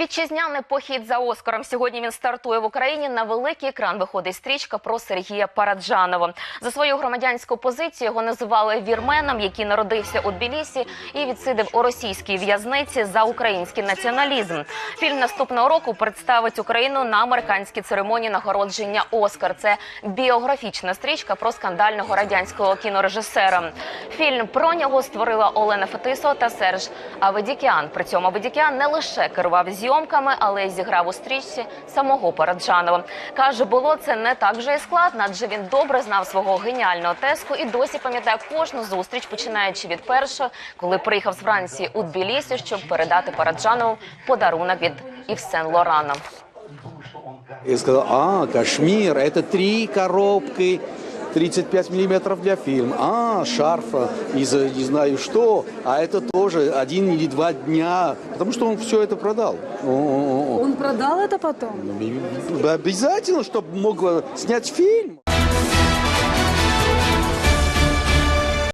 Вітчизняний похід за Оскаром. Сьогодні він стартує в Україні. На великий екран виходить стрічка про Сергія Параджанова. За свою громадянську позицію його називали вірменом, який народився у Тбілісі і відсидив у російській в'язниці за український націоналізм. Фільм наступного року представить Україну на американській церемонії нагородження Оскар. Це біографічна стрічка про скандального радянського кінорежисера. Фільм про нього створила Олена Фетисо та Серж Аведікян. При цьому Аведікян не лише керував зйомками, але й зіграв у стрічці самого Параджанова. Каже, було це не так вже і складно, адже він добре знав свого геніального теску і досі пам'ятає кожну зустріч, починаючи від першого, коли приїхав з Франції у Тбілісі, щоб передати Параджанову подарунок від Ів Сен Лорана. И сказал, а, Кашмир, это три коробки 35 миллиметров для фильма. А, шарфа из не знаю что, а это тоже один или два дня. Потому что он все это продал. О-о-о. Он продал это потом? Обязательно, чтобы мог снять фильм.